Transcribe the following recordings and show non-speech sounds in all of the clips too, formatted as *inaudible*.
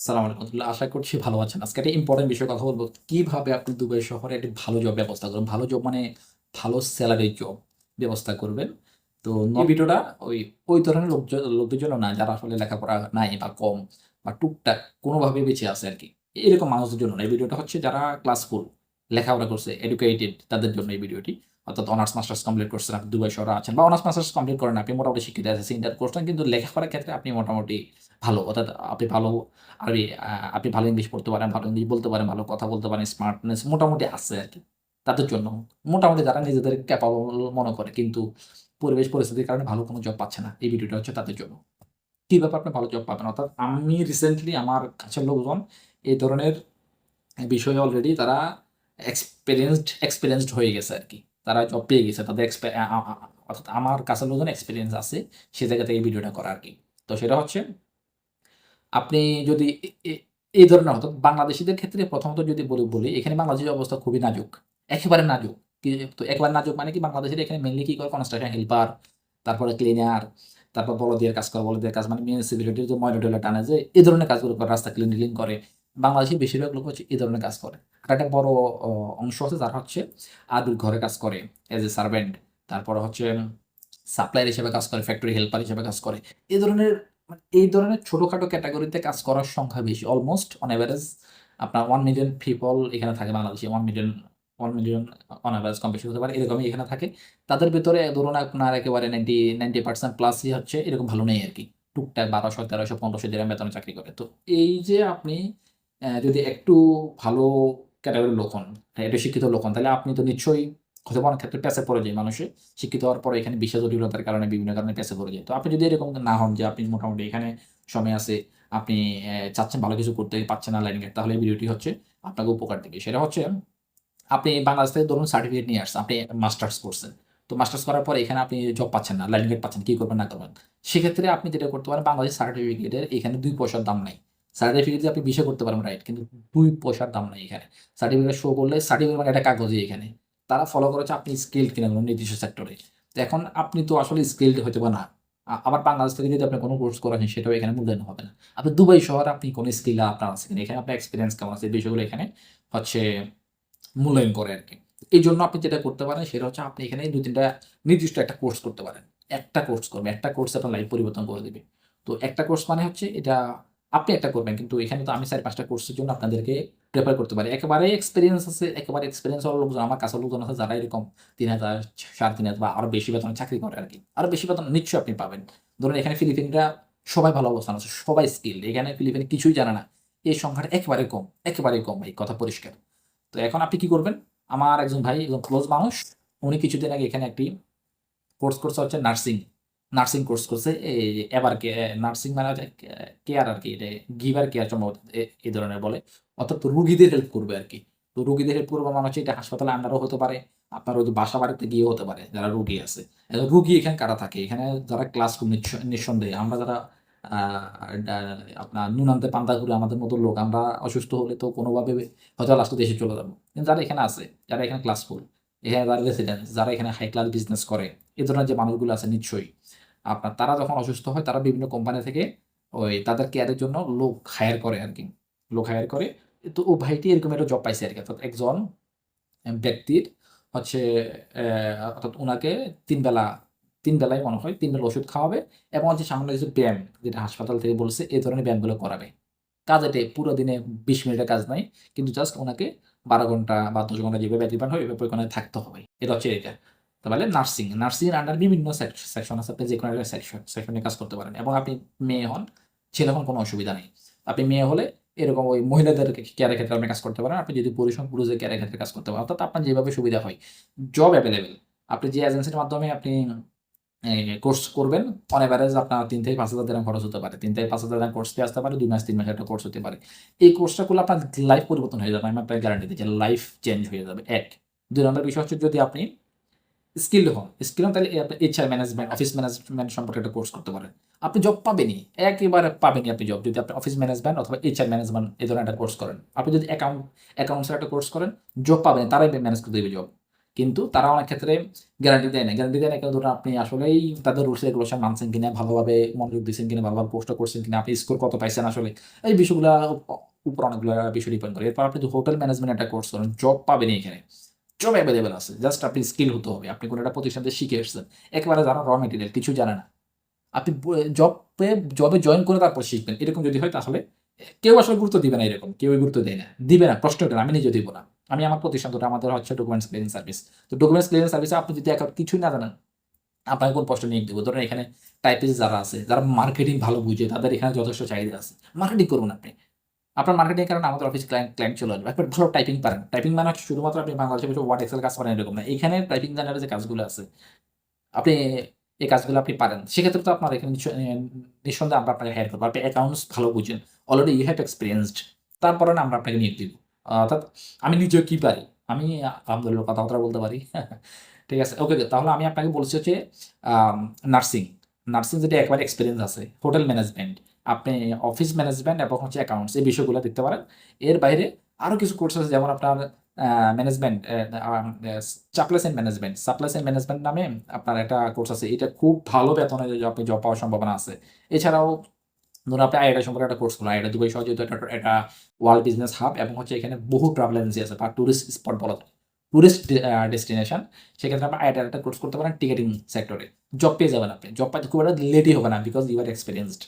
সালাম আলাইকুম আশা করছি ভালো আছেন। আজকে একটা ইম্পর্টেন্ট বিষয়ে কথা বলব। কীভাবে আপনি দুবাই শহরে একটি ভালো জব ব্যবস্থা করবেন? ভালো জব মানে ভালো স্যালারি জব ব্যবস্থা করবেন। তো ভিডিওটা ওই ওই ধরনের লোক লোকদের জন্য না যারা আসলে লেখাপড়া নাই বা কম বা টুকটাক কোনোভাবে বেঁচে আছে আর কি। এরকম মানুষদের জন্য না। এই ভিডিওটা হচ্ছে যারা ক্লাস ফোর লেখাপড়া করছে এডুকেটেড তাদের জন্য এই ভিডিওটি অর্থাৎ অনার্স মাস্টার্স কমপ্লিট করছেন আপনি দুবাই শহরে আছেন বা অনার্স মাস্টার্স কমপ্লিট করেন, আপনি মোটামুটি শিক্ষিত আছেন ইন্টার করছেন কিন্তু লেখাপড়ার ক্ষেত্রে আপনি মোটামুটি ভালো, অর্থাৎ আপনি ভালো আরবি আপনি ভালো ইংলিশ পড়তে পারেন, ভালো ইংলিশ বলতে পারেন, ভালো কথা বলতে পারেন স্মার্টনেস মোটামুটি আছে আর কি, তাদের জন্য। মোটামুটি যারা নিজেদের ক্যাপাবল মনে করে, কিন্তু পরিবেশ পরিস্থিতির কারণে ভালো কোনো জব পাচ্ছে না, এই ভিডিওটা হচ্ছে তাদের জন্য। কীভাবে আপনি ভালো জব পাবেন? অর্থাৎ আমি রিসেন্টলি আমার কাছের লোকজন এই ধরনের বিষয়ে অলরেডি তারা এক্সপিরিয়েন্সড এক্সপিরিয়েন্সড হয়ে গেছে আর কি। তারা জব পেয়ে গেছে, তাদের অর্থাৎ আমার কাছে লোকজন এক্সপিরিয়েন্স আছে, সে জায়গা থেকে ভিডিওটা করা আর কি তো সেটা হচ্ছে, আপনি যদি এই ধরনের, অর্থাৎ বাংলাদেশিদের ক্ষেত্রে প্রথমত যদি বলি বলি, এখানে বাংলাদেশের অবস্থা খুবই নাজুক। একেবারে নাজুক। তো একেবারে নাজুক মানে কি, বাংলাদেশের এখানে মেনলি কি করে কনস্ট্রাকশন হেল্পার তারপরে ক্লিনার তারপর বলদিয়ার কাজ করে বলদিয়ার কাজ মানে মিউনিসিপ্যালিটির যে ময়লা টয়লা টানে যে, এই ধরনের কাজগুলো করে, রাস্তা ক্লিন ক্লিন করে। বাংলাদেশি বেশিরভাগ লোক হচ্ছে এই ধরনের কাজ করে। একটা বড় অংশ আছে যারা হচ্ছে আরবির ঘরে কাজ করে এজ এ সার্ভেন্ট তারপরে হচ্ছে সাপ্লায়ার হিসেবে কাজ করে ফ্যাক্টরি হেল্পার হিসেবে কাজ করে। এই ধরনের মানে এই ধরনের ছোটোখাটো ক্যাটাগরিতে কাজ করার সংখ্যা বেশি অলমোস্ট অন অ্যাভারেজ আপনার ওয়ান মিলিয়ন পিপল এখানে থাকে বাংলাদেশে one million one million on average কম বেশি হতে পারে, এরকমই এখানে থাকে। তাদের ভিতরে ধরুন আপনার একেবারে নাইনটি নাইনটি পার্সেন্ট প্লাসই হচ্ছে এরকম ভালো নেই আর কি। টুকটাক বারোশো, তেরোশো, পনেরোশো দিনের বেতনে চাকরি করে। তো এই যে আপনি যদি একটু ভালো ক্যাটাগরির লোক হন একটু শিক্ষিত লোক হন তাহলে আপনি তো নিশ্চয়ই হয়তো বা অনেক ক্ষেত্রে পেছে পড়ে যায় মানুষে শিক্ষিত হওয়ার পরে এখানে বিশেষ জটিলতার কারণে বিভিন্ন কারণে পেছে পড়ে যায়। তো আপনি যদি এরকম না হন যে আপনি মোটামুটি এখানে সময় আছে, আপনি চাচ্ছেন ভালো কিছু করতে পারছেন না লাইন তাহলে ভিডিওটি হচ্ছে আপনাকে উপকার দেবে। সেটা হচ্ছে, আপনি বাংলাদেশ থেকে ধরুন সার্টিফিকেট নিয়ে আসছেন, আপনি মাস্টার্স করছেন। তো মাস্টার্স করার পরে এখানে আপনি জব পাচ্ছেন না লাইন গেট পাচ্ছেন, কি করবেন না করবেন? সেক্ষেত্রে আপনি যেটা করতে পারেন, বাংলাদেশ সার্টিফিকেটের এখানে দুই পয়সার দাম নাই। সার্টিফিকেট দিয়ে আপনি বিষয় করতে পারেন রাইট কিন্তু দুই পয়সার দাম নাই এখানে। সার্টিফিকেট শো করলে সার্টিফিকেট মানে একটা কাগজই এখানে। তারা ফলো করেছে আপনি স্কিল্ড কিনা কোনো নির্দিষ্ট সেক্টরে তো এখন আপনি তো আসলে স্কিল্ড হতে পারে না আবার বাংলাদেশ থেকে যদি আপনি কোনো কোর্স করেন, সেটাও এখানে মূল্যায়ন হবে না। আপনি দুবাই শহরে আপনি কোনো স্কিল আপনার আছে এখানে আপনার এক্সপিরিয়েন্স কেমন আছে বিষয়গুলো এখানে হচ্ছে মূল্যায়ন করে আর কি এই জন্য আপনি যেটা করতে পারেন, সেটা হচ্ছে আপনি এখানে দু তিনটা নির্দিষ্ট একটা কোর্স করতে পারেন। একটা কোর্স করবেন একটা কোর্স আপনার লাইফ পরিবর্তন করে দেবে। তো একটা কোর্স মানে হচ্ছে এটা আপনি একটা করবেন, কিন্তু এখানে তো আমি চার পাঁচটা কোর্সের জন্য আপনাদেরকে প্রেফার করতে পারি। একেবারে এক্সপিরিয়েন্স আছে, একেবারে এক্সপিরিয়েন্স হওয়ার লোকজন, আমার কাছে লোকজন আছে, যারা এরকম তিন হাজার, সাড়ে তিন হাজার বা আরও বেশি বেতনে চাকরি করে আর কি আরও বেশি বেতন নিশ্চয়ই আপনি পাবেন। ধরুন এখানে ফিলিপিনরা সবাই ভালো অবস্থান আছে, সবাই স্কিল এখানে ফিলিপিনে কিছুই জানে না। এই সংখ্যাটা একেবারে কম একেবারে কম, এই কথা পরিষ্কার। তো এখন আপনি কি করবেন? আমার একজন ভাই, একজন ক্লোজ মানুষ, উনি কিছুদিন আগে এখানে একটি কোর্স করছে, হচ্ছে নার্সিং নার্সিং কোর্স করছে। এই এবার নার্সিং মানে কেয়ার আর কি এটা গিভার কেয়ার সম্ভবত এই ধরনের বলে। অর্থাৎ রুগীদের হেল্প করবে আর কি তো রুগীদের হেল্প করবে মানে হচ্ছে এটা হাসপাতালে আন্ডারও হতে পারে, আপনার ওই বাসা বাড়িতে গিয়ে হতে পারে যারা রুগী আছে। রুগী এখানে কারা থাকে? এখানে যারা ক্লাস নিঃসন্দেহে আমরা যারা আপনার নুনান্তে পান্তা ঘুরে আমাদের মতো লোক, আমরা অসুস্থ হলে তো কোনোভাবে হয়তো লাস্টে দেশে চলে যাব। কিন্তু যারা এখানে আছে, যারা এখানে ক্লাস ফুল এখানে যারা রেসিডেন্ট যারা এখানে হাই ক্লাস বিজনেস করে, এ ধরনের যে মানুষগুলো আছে নিশ্চয়ই আপনার তারা যখন অসুস্থ হয়, তারা বিভিন্ন কোম্পানি থেকে ওই তাদের কেয়ারের জন্য লোক হায়ার করে আর কি লোক হায়ার করে। তো ও ভাইটি এরকম একটা জব পাইছে আর কি অর্থাৎ একজন ব্যক্তির হচ্ছে অর্থাৎ ওনাকে তিন তিন বেলায় মনে হয় তিন বেলা ওষুধ খাওয়াবে এবং হচ্ছে সামনে কিছু ব্যায়াম যেটা হাসপাতাল থেকে বলছে, এই ধরনের ব্যায়ামগুলো করাবে। কাজ এটাই পুরো দিনে বিশ মিনিটের কাজ নাই, কিন্তু জাস্ট ওনাকে বারো ঘণ্টা বা দশ ঘণ্টা যেভাবে ব্যতিপান হয় এভাবে ওখানে থাকতে হবে। এটা হচ্ছে এটা। তাহলে নার্সিং নার্সিং এর আন্ডার বিভিন্ন সেকশন আছে, আপনি যে কোনো একটা সেকশন সেকশনে কাজ করতে পারেন। এবং আপনি মেয়ে হন, ছেলে হন, কোনো অসুবিধা নেই। আপনি মেয়ে হলে এরকম ওই মহিলাদের কেয়ারের ক্ষেত্রে আপনি কাজ করতে পারেন। আপনি যদি পুরুষ হন, পুরুষের কেয়ারের ক্ষেত্রে কাজ করতে পারেন। অর্থাৎ আপনার যেভাবে সুবিধা হয় জব অ্যাভেলেবেল আপনি যে এজেন্সির মাধ্যমে আপনি কোর্স করবেন অন এভারেজ আপনার তিন থেকে পাঁচ হাজার দিন খরচ হতে পারে। তিন থেকে পাঁচ হাজার দিন কোর্স আসতে পারে, দুই মাস, তিন মাস একটা কোর্স হতে পারে। এই কোর্সটা করলে আপনার লাইফ পরিবর্তন হয়ে যাবে। আমি আপনাকে গ্যারান্টি দিচ্ছি লাইফ চেঞ্জ হয়ে যাবে। এক। দুই নম্বর বিষয় হচ্ছে যদি আপনি স্কিল হন। স্কিল হন তাহলে এইচআর ম্যানেজমেন্ট অফিস ম্যানেজমেন্ট সম্পর্কে একটা কোর্স করতে পারেন। আপনি জব পাবেনই। একেবারে পাবেনই আপনি জব যদি আপনি অফিস ম্যানেজমেন্ট অথবা এইচআর ম্যানেজমেন্ট এই ধরনের একটা কোর্স করেন। আপনি যদি অ্যাকাউন্ট অ্যাকাউন্টসের একটা কোর্স করেন জব পাবেন তারাই ম্যানেজ করতে দেবে জব কিন্তু তারা অনেক ক্ষেত্রে গ্যারান্টি দেয় না। গ্যারান্টি দেয় না কেন? ধরুন আপনি আসলেই তাদের রুলস রেগুলেশন মানছেন কিনা, ভালোভাবে মনোযোগ দিচ্ছেন কিনা, ভালোভাবে পোস্ট করছেন কিনা, আপনি স্কোর কত পাইছেন আসলে? এই বিষয়গুলো উপর অনেকগুলো বিষয় ডিপেন্ড করে। এরপর আপনি যদি হোটেল ম্যানেজমেন্ট একটা কোর্স করেন জব পাবেন এখানে। জব অ্যাভেলেবেল আছে। জাস্ট আপনি স্কিল হতে হবে। আপনি কোনো একটা প্রতিষ্ঠান থেকে শিখে এসেছেন। একেবারে জানা র মেটেরিয়াল কিছু জানে না। আপনি জবে জবে জয়েন করে তারপর শিখবেন। এরকম যদি হয় তাহলে কেউ আসলে গুরুত্ব দিবে না এরকম। কেউই গুরুত্ব দেয় না। দিবে না। প্রশ্ন ওঠে আমি নিজে দিব না। আমি আমার প্রতিষ্ঠান আমাদের হচ্ছে ডকুমেন্টস ক্লিয়ারিং সার্ভিস তো ডকুমেন্টস ক্লিয়ারিং সার্ভিসে আপনি যদি এখন কিছুই না জানেন, আপনাকে কোন প্রশ্ন নিয়োগ দেবো? ধরেন এখানে টাইপিস্ট যারা আছে, যারা মার্কেটিং ভালো বুঝে, তাদের এখানে যথেষ্ট চাহিদা আছে। মার্কেটিং করুন আপনি। আপনার মার্কেটিং কারণে আমাদের অফিস ক্লায়েন্ট ক্লায়েন্ট চলে আসবে। একবার ভালো টাইপিং পারেন। টাইপিং মানে শুধুমাত্র আপনি বাংলাদেশে বসে ওয়ার্ড এক্সেল কাজ করেন এরকম না। এখানে টাইপিং জানার যে কাজগুলো আছে, আপনি এই কাজগুলো আপনি পারেন। সেক্ষেত্রে তো আপনার এখানে নিঃসন্দেহে আমরা আপনাকে হায়ার করব। আপনি অ্যাকাউন্টস ভালো বুঝেন। অলরেডি ইউ হ্যাভ এক্সপিরিয়েন্সড তারপরে আমরা আপনাকে নিয়োগ দিব। অর্থাৎ আমি নিজেও কি পারি? আমি, আলহামদুলিল্লাহ কথাবার্তা বলতে পারি। *laughs* ঠিক আছে? ওকে তাহলে আমি আপনাকে বলছি হচ্ছে নার্সিং নার্সিং যেটা একবারে এক্সপিরিয়েন্স আছে। হোটেল ম্যানেজমেন্ট আপনি অফিস ম্যানেজমেন্ট এবং হচ্ছে অ্যাকাউন্টস এই বিষয়গুলো দেখতে পারেন। এর বাইরে আরও কিছু কোর্স আছে, যেমন আপনার management supply chain management supply chain management নামে আপনার একটা কোর্স আছে, এটা খুব ভালো বেতনে আপনি জব পাওয়ার সম্ভাবনা আছে। এছাড়াও ধরুন আপনি আইআইটা সম্পর্কে একটা কোর্স করলেন আইআইটা দুবাই সহ যেহেতু একটা একটা ওয়ার্ল্ড বিজনেস হাব এবং হচ্ছে এখানে বহু ট্রাভেল এজেন্সি আছে, বা ট্যুরিস্ট স্পট বলা যায় টুরিস্ট ডেস্টিনেশন সেক্ষেত্রে আপনি আইআইটার একটা কোর্স করতে পারেন টিকেটিং সেক্টরে জব পেয়ে যাবেন আপনি। জব পাইতে খুব একটা লেটই হবে না বিকজ ইউ আর এক্সপিরিয়েন্সড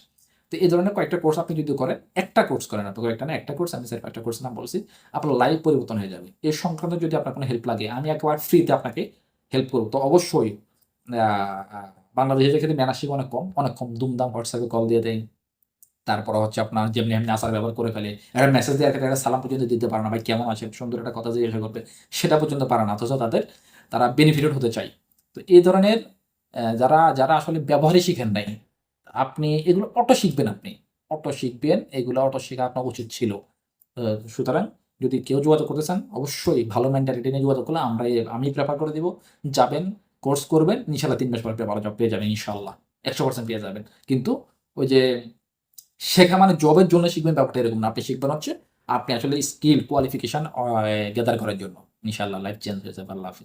তো এই ধরনের কয়েকটা কোর্স আপনি যদি করেন, একটা কোর্স করেন আপনি, কয়েকটা না, একটা কোর্স আমি স্যার একটা কোর্স নাম বলছি, আপনার লাইফ পরিবর্তন হয়ে যাবে। এর সংক্রান্ত যদি আপনার কোনো হেল্প লাগে, আমি একবার ফ্রিতে আপনাকে হেল্প করব। তো অবশ্যই বাংলাদেশের ক্ষেত্রে ম্যানারশিপ অনেক কম অনেক কম, দুমদাম হোয়াটসঅ্যাপে কল দিয়ে দেয় তারপর হচ্ছে আপনার যেমনি এমনি আসার ব্যবহার করে ফেলে, একটা মেসেজ দেওয়ার ক্ষেত্রে একটা সালাম পর্যন্ত দিতে পারে না, ভাই, কেমন আছেন? সুন্দর একটা কথা জিজ্ঞাসা করবে, সেটা পর্যন্ত পারে না। অথচ তাদের, তারা বেনিফিটেড হতে চায়। তো এই ধরনের যারা যারা আসলে ব্যবহারই শিখেন নাই আপনি এগুলো অটো শিখবেন আপনি। অটো শিখবেন, এগুলো অটো শেখা আপনার উচিত ছিল। সুতরাং যদি কেউ যোগাযোগ করতে চান, অবশ্যই ভালো মেন্টালিটি নিয়ে যোগাযোগ করলে আমরা আমি প্রেফার করে দিব। যাবেন কোর্স করবেন ইনশাল্লাহ তিন মাস পর ভালো জব পেয়ে যাবেন ইনশাল্লাহ একশো পার্সেন্ট পেয়ে যাবেন। কিন্তু ওই যে শেখা মানে জবের জন্য শিখবেন ব্যাপারটা এরকম না। আপনি শিখবেন হচ্ছে, আপনি আসলে স্কিল কোয়ালিফিকেশন গ্যাদার করার জন্য। ইনশাল্লাহ লাইফ চেঞ্জ হয়ে যাবে আল্লাহ হাফিজ।